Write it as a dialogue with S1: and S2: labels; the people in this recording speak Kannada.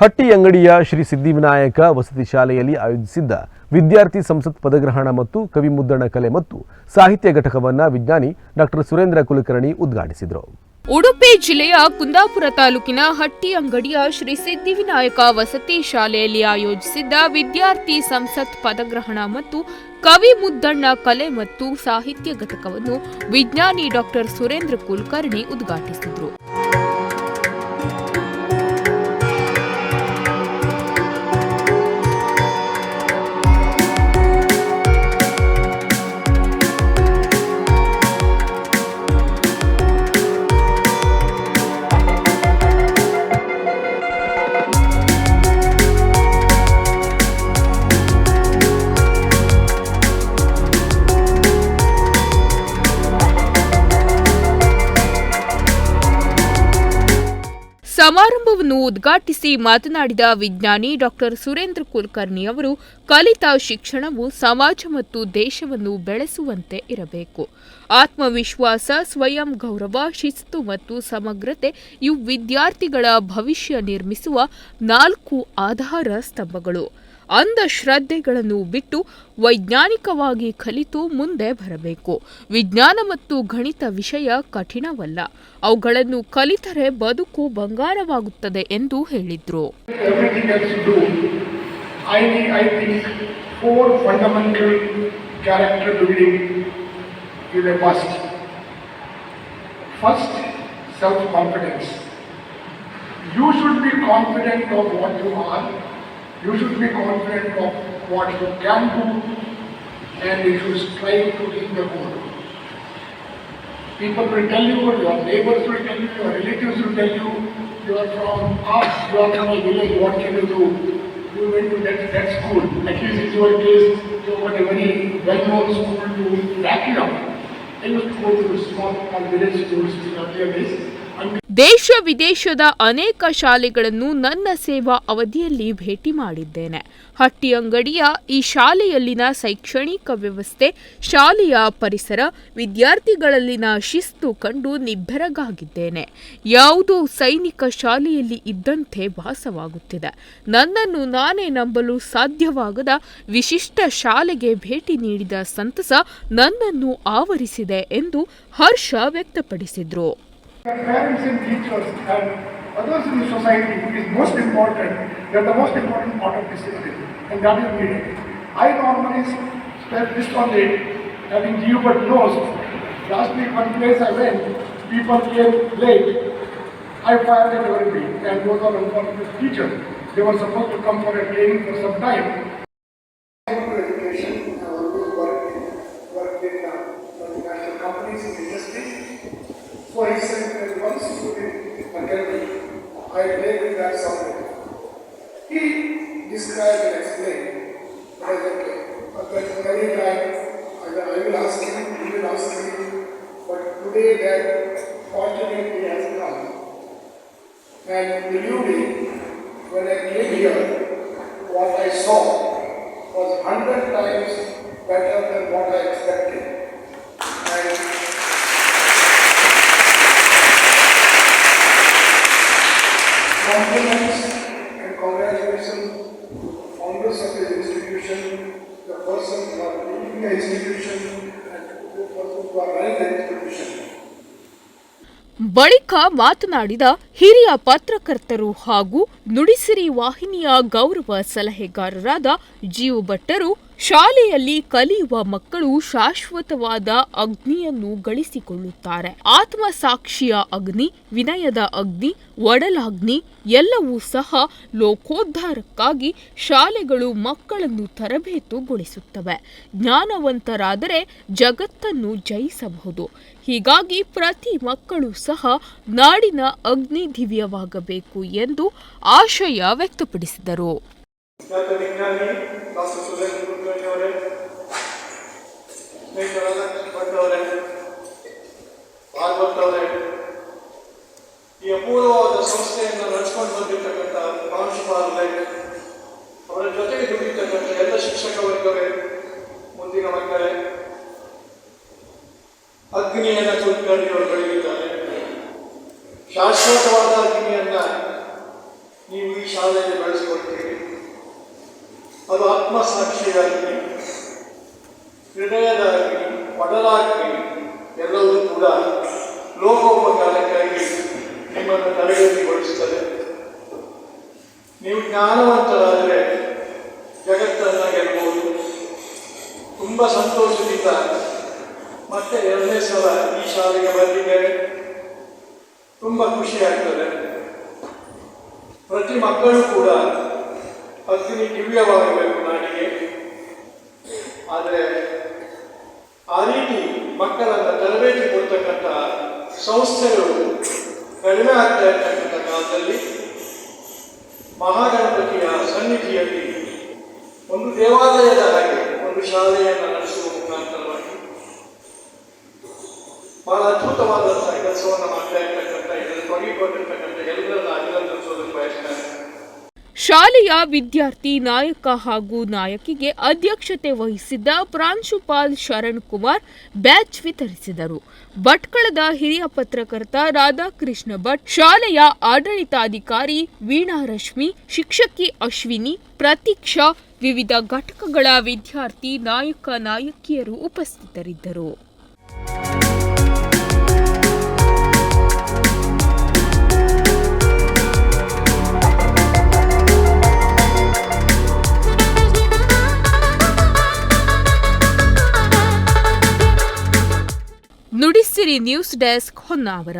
S1: ಹಟ್ಟಿ ಅಂಗಡಿಯ ಶ್ರೀ ಸಿದ್ಧಿವಿನಾಯಕ ವಸತಿ ಶಾಲೆಯಲ್ಲಿ ಆಯೋಜಿಸಿದ್ದ ವಿದ್ಯಾರ್ಥಿ ಸಂಸತ್ ಪದಗ್ರಹಣ ಮತ್ತು ಕವಿ ಮುದ್ರಣ ಕಲೆ ಮತ್ತು ಸಾಹಿತ್ಯ ಘಟಕವನ್ನು ವಿಜ್ಞಾನಿ ಡಾಕ್ಟರ್ ಸುರೇಂದ್ರ ಕುಲಕರ್ಣಿ ಉದ್ಘಾಟಿಸಿದರು.
S2: ಉಡುಪಿ ಜಿಲ್ಲೆಯ ಕುಂದಾಪುರ ತಾಲೂಕಿನ ಹಟ್ಟಿ ಅಂಗಡಿಯ ಶ್ರೀ ಸಿದ್ಧಿವಿನಾಯಕ ವಸತಿ ಶಾಲೆಯಲ್ಲಿ ಆಯೋಜಿಸಿದ್ದ ವಿದ್ಯಾರ್ಥಿ ಸಂಸತ್ ಪದಗ್ರಹಣ ಮತ್ತು ಕವಿ ಮುದ್ದಣ್ಣ ಕಲೆ ಮತ್ತು ಸಾಹಿತ್ಯ ಘಟಕವನ್ನು ವಿಜ್ಞಾನಿ ಡಾಕ್ಟರ್ ಸುರೇಂದ್ರ ಕುಲಕರ್ಣಿ ಉದ್ಘಾಟಿಸಿದರು. ಸಮಾರಂಭವನ್ನು ಉದ್ಘಾಟಿಸಿ ಮಾತನಾಡಿದ ವಿಜ್ಞಾನಿ ಡಾಕ್ಟರ್ ಸುರೇಂದ್ರ ಕುಲಕರ್ಣಿ ಅವರು, ಕಲಿತ ಶಿಕ್ಷಣವು ಸಮಾಜ ಮತ್ತು ದೇಶವನ್ನು ಬೆಳೆಸುವಂತೆ ಇರಬೇಕು. ಆತ್ಮವಿಶ್ವಾಸ, ಸ್ವಯಂ ಗೌರವ, ಶಿಸ್ತು ಮತ್ತು ಸಮಗ್ರತೆ ಇವು ವಿದ್ಯಾರ್ಥಿಗಳ ಭವಿಷ್ಯ ನಿರ್ಮಿಸುವ ನಾಲ್ಕು ಆಧಾರ ಸ್ತಂಭಗಳು. ಅಂದ ಶ್ರದ್ಧೆಗಳನ್ನು ಬಿಟ್ಟು ವೈಜ್ಞಾನಿಕವಾಗಿ ಕಲಿತು ಮುಂದೆ ಬರಬೇಕು. ವಿಜ್ಞಾನ ಮತ್ತು ಗಣಿತ ವಿಷಯ ಕಠಿಣವಲ್ಲ. ಅವುಗಳನ್ನು ಕಲಿತರೆ ಬದುಕು ಬಂಗಾರವಾಗುತ್ತದೆ ಎಂದು ಹೇಳಿದ್ರು.
S3: Self confidence you should be confident of what you are. You should be confident of what you can do, and you should strive to reach the goal. People will tell you, your neighbors will tell you, your relatives will tell you, you are from us, you are from a village, what can you do? You went to that, that school, at least in your case, you got a very well-known school to up. I used to go to small, village schools in earlier days.
S2: ದೇಶ ವಿದೇಶದ ಅನೇಕ ಶಾಲೆಗಳನ್ನು ನನ್ನ ಸೇವಾ ಅವಧಿಯಲ್ಲಿ ಭೇಟಿ ಮಾಡಿದ್ದೇನೆ. ಹಟ್ಟಿ ಅಂಗಡಿಯ ಈ ಶಾಲೆಯಲ್ಲಿನ ಶೈಕ್ಷಣಿಕ ವ್ಯವಸ್ಥೆ, ಶಾಲೆಯ ಪರಿಸರ, ವಿದ್ಯಾರ್ಥಿಗಳಲ್ಲಿನ ಶಿಸ್ತು ಕಂಡು ನಿಬ್ಬೆರಗಾಗಿದ್ದೇನೆ. ಯಾವುದೋ ಸೈನಿಕ ಶಾಲೆಯಲ್ಲಿ ಇದ್ದಂತೆ ಭಾಸವಾಗುತ್ತಿದೆ. ನನ್ನನ್ನು ನಾನೇ ನಂಬಲು ಸಾಧ್ಯವಾಗದ ವಿಶಿಷ್ಟ ಶಾಲೆಗೆ ಭೇಟಿ ನೀಡಿದ ಸಂತಸ ನನ್ನನ್ನು ಆವರಿಸಿದೆ ಎಂದು ಹರ್ಷ ವ್ಯಕ್ತಪಡಿಸಿದ್ರು.
S3: Parents and teachers and others in the society is most important. They are the most important part of discipline, and that is needed. I normally spend this on it, having but knows. Last week, one place I went, people came late. I fired them every week, and those are unfortunate teachers. They were supposed to come for a training for some time. Education, I always in multinational companies in industry. For instance, there was one student in Academy, I played with that subject. He described and explained, but I okay, but that very time, I will ask him, he will ask me, but today that fortunately has come. And believe when I came here, what I saw was hundred times better than what I expected. To founders of the institution, the person who are leading the institution, and the person who are running the institution.
S2: ಬಳಿಕ ಮಾತನಾಡಿದ ಹಿರಿಯ ಪತ್ರಕರ್ತರು ಹಾಗೂ ನುಡಿಸಿರಿ ವಾಹಿನಿಯ ಗೌರವ ಸಲಹೆಗಾರರಾದ ಜೀವ ಭಟ್ಟರು ಶಾಲೆಯಲ್ಲಿ ಕಲಿಯುವ ಮಕ್ಕಳು ಶಾಶ್ವತವಾದ ಅಗ್ನಿಯನ್ನು ಗಳಿಸಿಕೊಳ್ಳುತ್ತಾರೆ. ಆತ್ಮಸಾಕ್ಷಿಯ ಅಗ್ನಿ, ವಿನಯದ ಅಗ್ನಿ, ಒಡಲಾಗ್ನಿ ಎಲ್ಲವೂ ಸಹ ಲೋಕೋದ್ಧಾರಕ್ಕಾಗಿ ಶಾಲೆಗಳು ಮಕ್ಕಳನ್ನು ತರಬೇತುಗೊಳಿಸುತ್ತವೆ. ಜ್ಞಾನವಂತರಾದರೆ ಜಗತ್ತನ್ನು ಜಯಿಸಬಹುದು. ಹೀಗಾಗಿ ಪ್ರತಿ ಮಕ್ಕಳು ಸಹ ನಾಡಿನ ಅಗ್ನಿ ದಿವ್ಯವಾಗಬೇಕು ಎಂದು ಆಶಯ ವ್ಯಕ್ತಪಡಿಸಿದರು
S4: ಖ್ಯಾತ ವಿಜ್ಞಾನಿ ಡಾಕ್ಟರ್ ಸುರೇಂದ್ರ ಕುಲಕರ್ಣಿ ಅವರೇ ಈ ಅಪೂರ್ವವಾದ ಸಂಸ್ಥೆಯನ್ನು ಅವರ ಜೊತೆಗೆ ದುಡಿತಕ್ಕಂಥ ಎಲ್ಲ ಮುಂದಿನ ಅಗ್ನಿಯನ್ನು ಅವರು ಶಾಶ್ವತವಾದ ಅಗ್ನಿಯನ್ನ ನೀವು ಈ ಶಾಲೆ ಶಾಲೆಯಲ್ಲಿ ಬೆಳೆಸಿಕೊಡ್ತೀವಿ ಅದು ಆತ್ಮಸಾಕ್ಷಿಯಾಗಿ ಹೃದಯದಾಗಿ ಒಡಲಾಗಿ ಎಲ್ಲವೂ ಕೂಡ ಲೋಕೋಪಕಾರಕ್ಕಾಗಿ ನಿಮ್ಮನ್ನು ತರಬೇತಿಗೊಳಿಸುತ್ತದೆ ನೀವು ಜ್ಞಾನವಂತರಾದರೆ ಜಗತ್ತನ್ನು ಗೆಲ್ಬಹುದು ತುಂಬ ಸಂತೋಷದಿಂದ. ಮತ್ತೆ ಎರಡನೇ ಸಲ ಈ ಶಾಲೆಗೆ ಬಂದಿದ್ದೇವೆ ತುಂಬ ಖುಷಿಯಾಗ್ತದೆ ಪ್ರತಿ ಮಕ್ಕಳು ಕೂಡ ಅಗ್ನಿ ದಿವ್ಯವಾಗಬೇಕು ನಾಡಿಗೆ. ಆದರೆ ಆ ರೀತಿ ಮಕ್ಕಳನ್ನು ತರಬೇತಿ ಕೊಡ್ತಕ್ಕಂಥ ಸಂಸ್ಥೆಗಳು ಕಡಿಮೆ ಆಗ್ತಾ ಇರ್ತಕ್ಕಂಥ ಕಾಲದಲ್ಲಿ ಮಹಾಗಣಪತಿಯ ಸನ್ನಿಧಿಯಲ್ಲಿ ಒಂದು ದೇವಾಲಯದ ಹಾಗೆ, ಒಂದು ಶಾಲೆಯನ್ನು ನಡೆಸುವ ಮುಖಾಂತರವಾಗಿ ಬಹಳ ಅದ್ಭುತವಾದಂತಹ ಕೆಲಸವನ್ನು ಮಾಡ್ತಾ ಇರ್ತಕ್ಕಂಥ ಇದರಲ್ಲಿ ತೊಡಗಿಕೊಂಡಿರ್ತಕ್ಕಂಥ ಎಲ್ಲರನ್ನ ಅಭಿನಂದಿಸೋದಕ್ಕೆ ಬಯಸ್ತೇನೆ
S2: ಶಾಲೆಯ ವಿದ್ಯಾರ್ಥಿ, ನಾಯಕ ಹಾಗೂ ನಾಯಕಿಗೆ ಅಧ್ಯಕ್ಷತೆ ವಹಿಸಿದ್ದ ಪ್ರಾಂಶುಪಾಲ್ ಶರಣ್ ಕುಮಾರ್ ಬ್ಯಾಚ್ ವಿತರಿಸಿದರು. ಭಟ್ಕಳದ ಹಿರಿಯ ಪತ್ರಕರ್ತ ರಾಧಾಕೃಷ್ಣ ಭಟ್, ಶಾಲೆಯ ಆಡಳಿತಾಧಿಕಾರಿ ವೀಣಾ ರಶ್ಮಿ, ಶಿಕ್ಷಕಿ ಅಶ್ವಿನಿ, ಪ್ರತೀಕ್ಷಾ, ವಿವಿಧ ಘಟಕಗಳ ವಿದ್ಯಾರ್ಥಿ, ನಾಯಕ, ನಾಯಕಿಯರು ಉಪಸ್ಥಿತರಿದ್ದರು. News desk Honnavar.